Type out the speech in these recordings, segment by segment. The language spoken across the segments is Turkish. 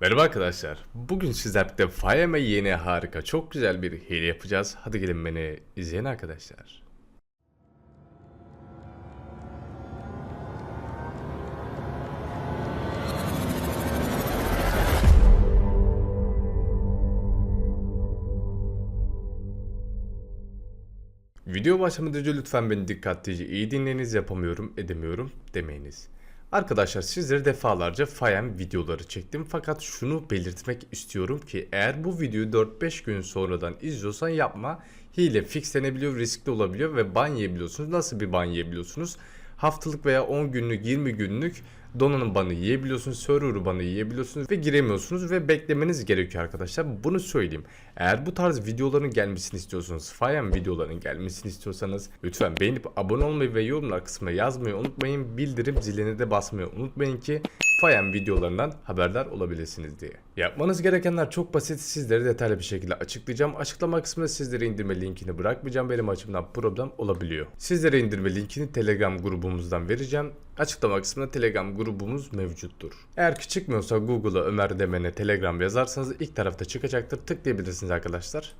Merhaba arkadaşlar. Bugün sizlerle birlikte Fayeme yeni harika çok güzel bir hile yapacağız. Hadi gelin beni izleyin arkadaşlar. Video başlamadan önce lütfen beni dikkatlice iyi dinleyiniz yapamıyorum edemiyorum demeyiniz. Arkadaşlar sizlere defalarca Fayem videoları çektim fakat şunu belirtmek istiyorum ki eğer bu videoyu 4-5 gün sonradan izliyorsan yapma. Hile fixlenebiliyor, riskli olabiliyor ve ban yiyebiliyorsunuz. Nasıl bir ban yiyebiliyorsunuz? Haftalık veya 10 günlük, 20 günlük donanım banı yiyebiliyorsunuz, server banı yiyebiliyorsunuz ve giremiyorsunuz ve beklemeniz gerekiyor arkadaşlar. Bunu söyleyeyim. Eğer bu tarz videoların gelmesini istiyorsanız, Fayem videoların gelmesini istiyorsanız lütfen beğenip abone olmayı ve yorumlar kısmına yazmayı unutmayın. Bildirim zilini de basmayı unutmayın ki Fayem videolarından haberdar olabilirsiniz diye. Yapmanız gerekenler çok basit. Sizlere detaylı bir şekilde açıklayacağım. Açıklama kısmına sizlere indirme linkini bırakmayacağım. Benim açımdan problem olabiliyor. Sizlere indirme linkini Telegram grubumuzdan vereceğim. Açıklama kısmında Telegram grubumuz mevcuttur. Eğer ki çıkmıyorsa Google'a Ömer Demen'e Telegram yazarsanız ilk tarafta çıkacaktır. Tıklayabilirsiniz arkadaşlar.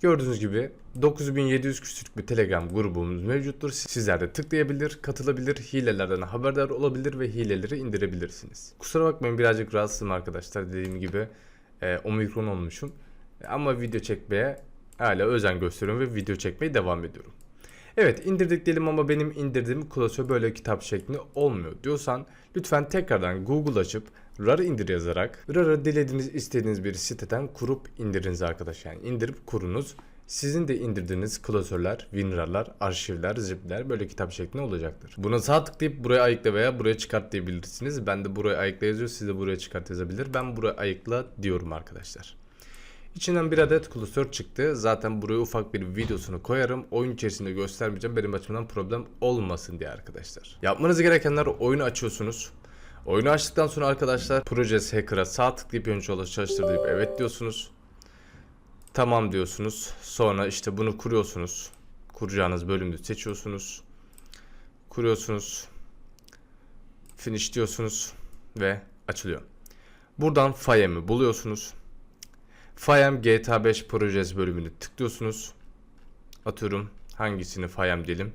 Gördüğünüz gibi 9700 küsürlük bir Telegram grubumuz mevcuttur. Sizler de tıklayabilir, katılabilir, hilelerden haberdar olabilir ve hileleri indirebilirsiniz. Kusura bakmayın birazcık rahatsızım arkadaşlar dediğim gibi e, omikron olmuşum. Ama video çekmeye hala özen gösteriyorum ve video çekmeye devam ediyorum. Evet indirdik diyelim ama benim indirdiğim klasör böyle kitap şeklinde olmuyor diyorsan lütfen tekrardan Google açıp RAR indir yazarak RAR'ı dilediğiniz istediğiniz bir siteden kurup indiriniz arkadaşlar. Yani indirip kurunuz. Sizin de indirdiğiniz klasörler, WinRAR'lar, arşivler, zipler böyle kitap şeklinde olacaktır. Buna sağ tıklayıp buraya ayıkla veya buraya çıkart diyebilirsiniz. Ben de buraya ayıkla yazıyor, siz de buraya çıkart yazabilir. Ben buraya ayıkla diyorum arkadaşlar. İçinden bir adet klasör çıktı. Zaten buraya ufak bir videosunu koyarım. Oyun içerisinde göstermeyeceğim. Benim açımdan problem olmasın diye arkadaşlar. Yapmanız gerekenler oyunu açıyorsunuz. Oyunu açtıktan sonra arkadaşlar Project Hacker'a sağ tıklayıp önce olarak çalıştır deyip evet diyorsunuz. Tamam diyorsunuz. Sonra işte bunu kuruyorsunuz. Kuracağınız bölümü seçiyorsunuz. Kuruyorsunuz. Finish diyorsunuz ve açılıyor. Buradan Fayem'i buluyorsunuz. Fayem GTA 5 projesi bölümünü tıklıyorsunuz. Atıyorum hangisini Fayem diyelim.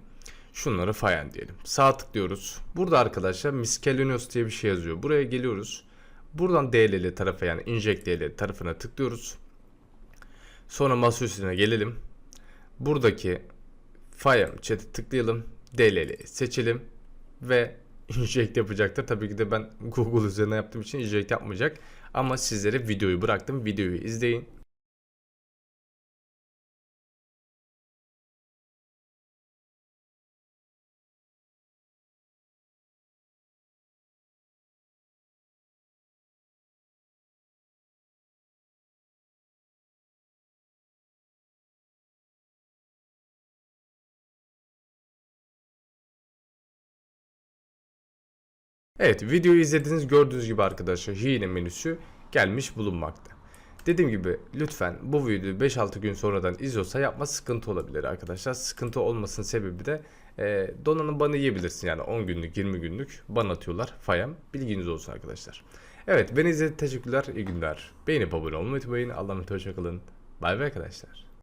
Şunları Fayem diyelim. Sağ tıklıyoruz. Burada arkadaşlar Miscellaneous diye bir şey yazıyor. Buraya geliyoruz. Buradan DLL tarafa yani Inject DLL tarafına tıklıyoruz. Sonra masa gelelim. Buradaki Fayem chat'e tıklayalım. DLL'yi seçelim ve inject yapacaktır. Tabii ki de ben Google üzerine yaptığım için inject yapmayacak. Ama sizlere videoyu bıraktım. Videoyu izleyin. Evet videoyu izlediğiniz gördüğünüz gibi arkadaşlar hile menüsü gelmiş bulunmakta. Dediğim gibi lütfen bu videoyu 5-6 gün sonradan izliyorsa yapma sıkıntı olabilir arkadaşlar. Sıkıntı olmasının sebebi de e, donanım banı yiyebilirsin yani 10 günlük 20 günlük ban atıyorlar Fayam bilginiz olsun arkadaşlar. Evet beni izlediğiniz teşekkürler iyi günler. Beğenip abone olmayı unutmayın. Allah'a emanet hoşçakalın. Bay bay arkadaşlar.